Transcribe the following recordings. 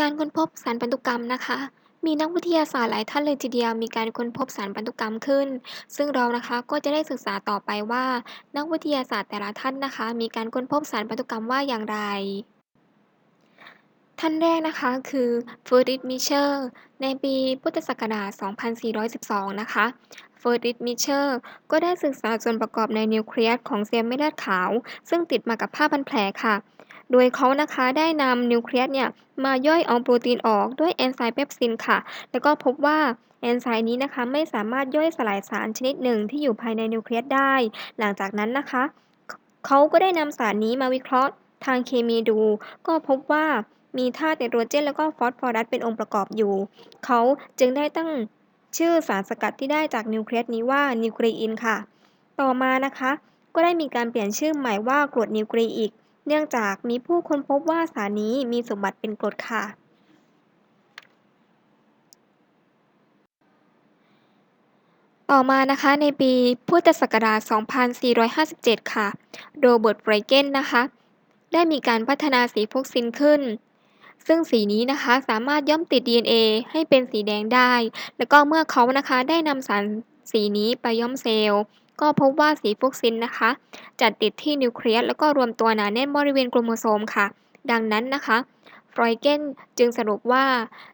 การค้นพบสารพันธุกรรมนะคะ มีนักวิทยาศาสตร์หลายท่านเลยทีเดียวมีการค้นพบสารพันธุกรรมขึ้น ซึ่งเรานะคะก็จะได้ศึกษาต่อไปว่า นักวิทยาศาสตร์แต่ละท่านนะคะ มีการค้นพบสารพันธุกรรมว่าอย่างไร ท่านแรกนะคะคือเฟอร์ดิตมิเชอร์ในปีพุทธศักราช 2412 นะคะเฟอร์ดิตมิเชอร์ก็ได้ศึกษาส่วนประกอบในนิวเคลียสของเซลล์เม็ดเลือดขาว ซึ่งติดมากับผ้าพันแผลค่ะ โดยเขานะคะได้นำนิวเคลียสเนี่ยมาย่อยเอาโปรตีนออกด้วยเอนไซม์เปปซินค่ะ แล้วก็พบว่าเอนไซม์นี้นะคะไม่สามารถย่อยสลายสารชนิดหนึ่งที่อยู่ภายในนิวเคลียสได้ หลังจากนั้นนะคะ เขาก็ได้นำสารนี้มาวิเคราะห์ทางเคมีดู ก็พบว่ามีธาตุไนโตรเจน แล้วก็ฟอสฟอรัสเป็นองค์ประกอบอยู่ เขาจึงได้ตั้งชื่อสารสกัดที่ได้จากนิวเคลียสนี้ว่านิวคลีอินค่ะ ต่อมานะคะ ก็ได้มีการเปลี่ยนชื่อใหม่ว่ากรดนิวคลีอิก เนื่องจากมีผู้ค้นพบว่าสารนี้มีสมบัติเป็นกรดค่ะ ต่อมานะคะในปีพุทธศักราช 2457 ค่ะ โรเบิร์ตไบรเกนนะคะ ได้มีการพัฒนาสีฟอกซินขึ้นซึ่งสีนี้นะคะสามารถย่อมติด DNA ให้เป็นสีแดงได้ แล้วก็เมื่อเขานะคะได้นำสารสีนี้ไปย่อมเซลล์ ก็พบว่าสีฟอกซินนะคะจะติดที่นิวเคลียสแล้วก็รวมตัวหนาแน่นบริเวณโครโมโซมค่ะ ดังนั้นนะคะฟรอยเกนจึงสรุปว่า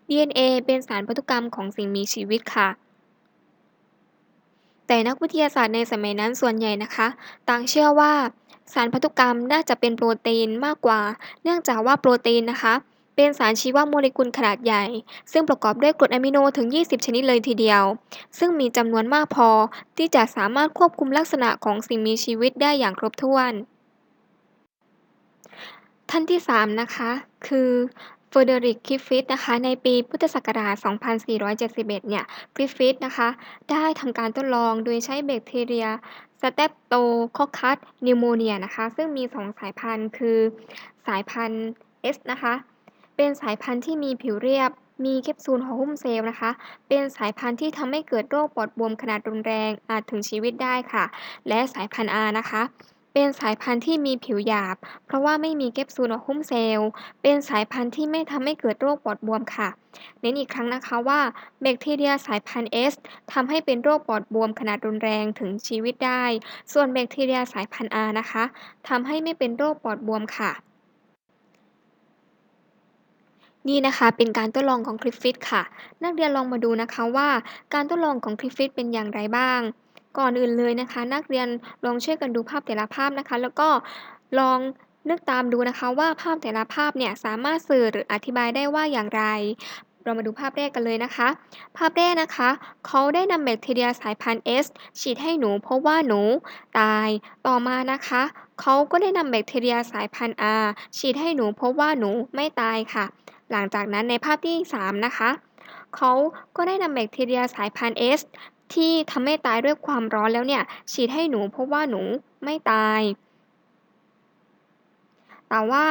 DNA เป็นสารพันธุกรรมของสิ่งมีชีวิตค่ะ แต่นักวิทยาศาสตร์ในสมัยนั้นส่วนใหญ่นะคะ ต่างเชื่อว่าสารพันธุกรรมน่าจะเป็นโปรตีนมากกว่า เนื่องจากว่าโปรตีนนะคะ เป็นสารชีวโมเลกุลขนาดใหญ่ ซึ่งประกอบด้วยกรดอะมิโนถึง 20 ชนิดเลยทีเดียว ซึ่งมีจำนวนมากพอที่จะสามารถควบคุมลักษณะของสิ่งมีชีวิตได้อย่างครบถ้วน ท่านที่ 3 นะคะ คือเฟอร์เดริกกริฟฟิธนะคะในปีพุทธศักราช 2471 เนี่ยกริฟฟิธนะคะ ได้ทำการทดลองโดยใช้แบคทีเรีย Streptococcus pneumoniae นะคะ ซึ่งมี 2 สายพันธุ์คือสายพันธุ์ S นะคะ เป็นสายพันธุ์ที่มีผิวเรียบ มีแคปซูลห่อหุ้มเซลล์นะคะ เป็นสายพันธุ์ที่ทำให้เกิดโรคปอดบวมขนาดรุนแรง อาจถึงชีวิตได้ค่ะ และสายพันธุ์ R นะคะ เป็นสายพันธุ์ที่มีผิวหยาบ เพราะว่าไม่มีแคปซูลห่อหุ้มเซลล์ เป็นสายพันธุ์ที่ไม่ทำให้เกิดโรคปอดบวมค่ะ เน้นอีกครั้งนะคะว่าแบคทีเรียสายพันธุ์ S ทำให้เป็นโรคปอดบวมขนาดรุนแรงถึงชีวิตได้ ส่วนแบคทีเรียสายพันธุ์ R นะคะทำให้ไม่เป็นโรคปอดบวมค่ะ นี่นะคะเป็นการทดลองของกริฟฟิธค่ะ นักเรียนลองมาดูนะคะว่าการทดลองของกริฟฟิธเป็นอย่างไรบ้าง ก่อนอื่นเลยนะคะ นักเรียนลองช่วยกันดูภาพแต่ละภาพนะคะ แล้วก็ลองนึกตามดูนะคะว่าภาพแต่ละภาพเนี่ยสามารถสื่อหรืออธิบายได้ว่าอย่างไร เรามาดูภาพแรกกันเลยนะคะ ภาพแรกนะคะ เขาได้นำแบคทีเรียสายพันธุ์ S ฉีดให้หนูพบว่าหนูตาย ต่อมานะคะ เขาก็ได้นำแบคทีเรียสายพันธุ์ R ฉีดให้หนูพบว่าหนูไม่ตายค่ะ หลังจากนั้นในภาพที่ 3 นะคะ เขาก็ได้นำแบคทีเรียสายพันธุ์ S ที่ทำให้ตายด้วยความร้อนแล้วเนี่ย ฉีดให้หนูเพบว่าหนูไม่ตาย แต่ว่า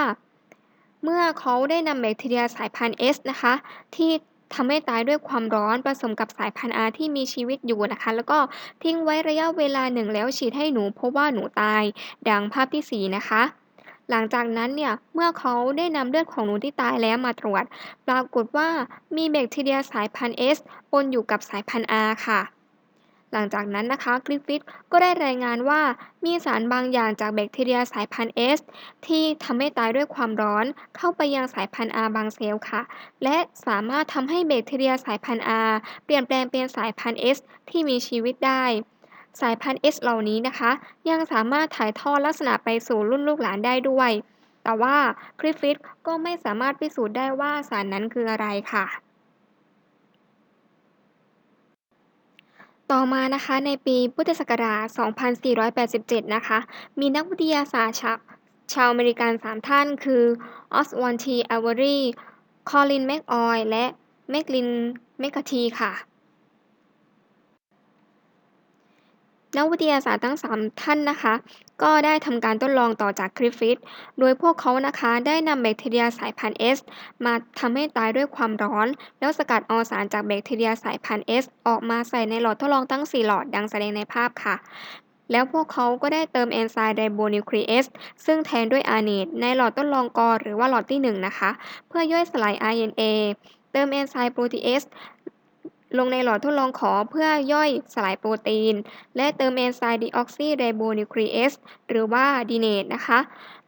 เมื่อเขาได้นำแบคทีเรียสายพันธุ์ S นะคะ ที่ทำให้ตายด้วยความร้อนผสมกับสายพันธุ์ R ที่มีชีวิตอยู่นะคะ แล้วก็ทิ้งไว้ระยะเวลาหนึ่งแล้วฉีดให้หนูเพบว่าหนูตาย ดังภาพที่ 4 นะคะ หลังจากนั้นเนี่ยเมื่อเขาได้นำเลือดของหนูที่ตายแล้วมาตรวจ ปรากฏว่ามีแบคทีเรียสายพันธุ์ S ปนอยู่กับสายพันธุ์ R ค่ะ หลังจากนั้นนะคะกริฟฟิธก็ได้รายงานว่ามีสารบางอย่างจากแบคทีเรียสายพันธุ์ S ที่ทำให้ตายด้วยความร้อนเข้าไปยังสายพันธุ์ R บางเซลล์ค่ะ และสามารถทำให้แบคทีเรียสายพันธุ์ R เปลี่ยนแปลงเป็นสายพันธุ์ S ที่มีชีวิตได้ สายพันธุ์ S เหล่านี้นะคะ ยังสามารถถ่ายทอดลักษณะไปสู่รุ่นลูกหลานได้ด้วย แต่ว่ากริฟฟิธก็ไม่สามารถพิสูจน์ได้ว่าสารนั้นคืออะไรค่ะต่อมานะคะในปีพุทธศักราช 2487 นะคะ มีนักวิทยาศาสตร์ชาวชาวอเมริกัน 3 ท่าน คือออสวอนทีอเวอรี่ คอลิน แมคออย และ แมคลิน แมคคาทีค่ะ นักวิทยาศาสตร์ทั้ง 3 ท่านนะคะ ก็ได้ทำการทดลองต่อจากกริฟฟิธโดยพวกเขานะคะได้นำแบคทีเรียสายพันธุ์ S มาทำให้ตายด้วยความร้อน แล้วสกัดเอาสารจากแบคทีเรียสายพันธุ์ S ออกมาใส่ในหลอดทดลองทั้ง 4 หลอดดังแสดงในภาพค่ะ แล้วพวกเขาก็ได้เติมเอนไซม์ไดโบนิวคลีเอสซึ่งแทนด้วยอาร์เนตในหลอดทดลองกอหรือว่าหลอดที่ 1 นะคะ เพื่อย่อยสลาย RNA เติมเอนไซม์โปรตีเอส ลงในหลอดทดลองขอเพื่อย่อยสลายโปรตีน และเติมเอนไซม์ดีออกซิไรโบนิวคลีเอสหรือว่าดีเนตนะคะ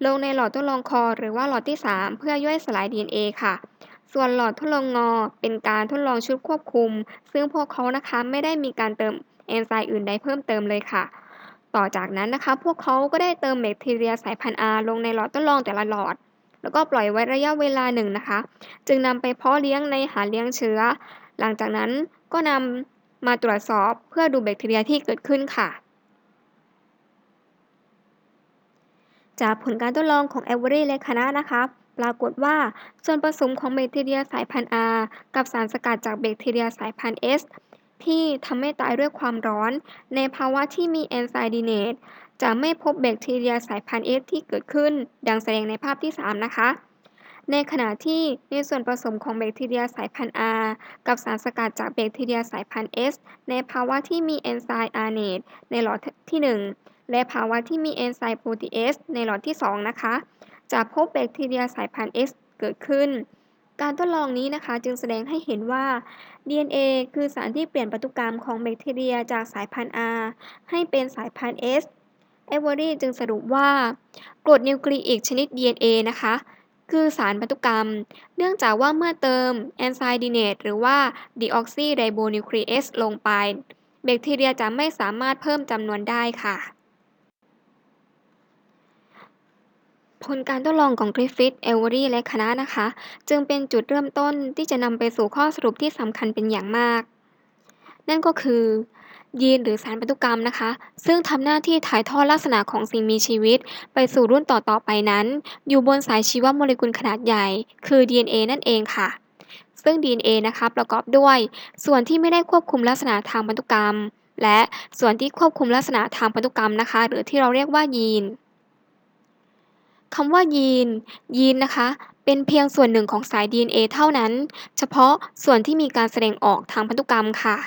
ลงในหลอดทดลองคอหรือว่าหลอดที่ 3 เพื่อย่อยสลาย DNA ค่ะส่วนหลอดทดลองงอเป็นการทดลองชุดควบคุม ซึ่งพวกเขานะคะไม่ได้มีการเติมเอนไซม์อื่นใดเพิ่มเติมเลยค่ะ ต่อจากนั้นนะคะ พวกเขาก็ได้เติมแบคทีเรียสายพันธุ์ R ลงในหลอดทดลองแต่ละหลอด แล้วก็ปล่อยไว้ระยะเวลาหนึ่งนะคะ จึงนำไปเพาะเลี้ยงในหาเลี้ยงเชื้อ หลังจากนั้น ก็นำมาตรวจสอบเพื่อดูแบคทีเรียที่เกิดขึ้นค่ะ จากผลการทดลองของเอเวอรี่และคณะนะคะปรากฏว่าส่วนผสมของแบคทีเรียสายพันธุ์ R กับสารสกัดจากแบคทีเรียสายพันธุ์ S ที่ทำให้ตายด้วยความร้อน ในภาวะที่มีเอนไซม์ดีเนตจะไม่พบแบคทีเรียสายพันธุ์ S ที่เกิดขึ้น ดังแสดงในภาพที่ 3 นะคะ ในขณะที่ในส่วนผสมของแบคทีเรียสายพันธุ์ R กับสารสกัดจากแบคทีเรียสายพันธุ์ S ในภาวะที่มีเอนไซม์อาร์เนตในหลอดที่ 1 และภาวะที่มีเอนไซม์โปรตีเอสในหลอดที่ 2 นะคะ จะพบแบคทีเรียสายพันธุ์ S เกิดขึ้น การทดลองนี้นะคะจึงแสดงให้เห็นว่า DNA คือสารที่เปลี่ยนพันธุกรรมของแบคทีเรียจากสายพันธุ์ R ให้เป็นสายพันธุ์ S เอเวอรี่จึงสรุปว่ากรดนิวคลีอิกชนิด DNA นะคะ คือสารพันธุกรรม เนื่องจากว่าเมื่อเติมเอนไซม์ดีเนตหรือว่าดีออกซิไรโบนิวคลีเอสลงไป แบคทีเรียจะไม่สามารถเพิ่มจำนวนได้ค่ะ ผลการทดลองของกริฟฟิธเอเวอรี่และคณะนะคะ จึงเป็นจุดเริ่มต้นที่จะนำไปสู่ข้อสรุปที่สำคัญเป็นอย่างมาก นั่นก็คือ ยีนหรือสารพันธุกรรมนะคะ ซึ่งทำหน้าที่ถ่ายทอดลักษณะของสิ่งมีชีวิต ไปสู่รุ่นต่อๆไปนั้น อยู่บนสายชีวโมเลกุลขนาดใหญ่ คือ DNA นั่นเองค่ะ ซึ่ง DNA นะคะประกอบด้วย ส่วนที่ไม่ได้ควบคุมลักษณะทางพันธุกรรม และส่วนที่ควบคุมลักษณะทางพันธุกรรมนะคะ หรือที่เราเรียกว่ายีนคำว่ายีน ยีนนะคะ เป็นเพียงส่วนหนึ่งของสาย DNA เท่านั้น เฉพาะส่วนที่มีการแสดงออกทางพันธุกรรมค่ะ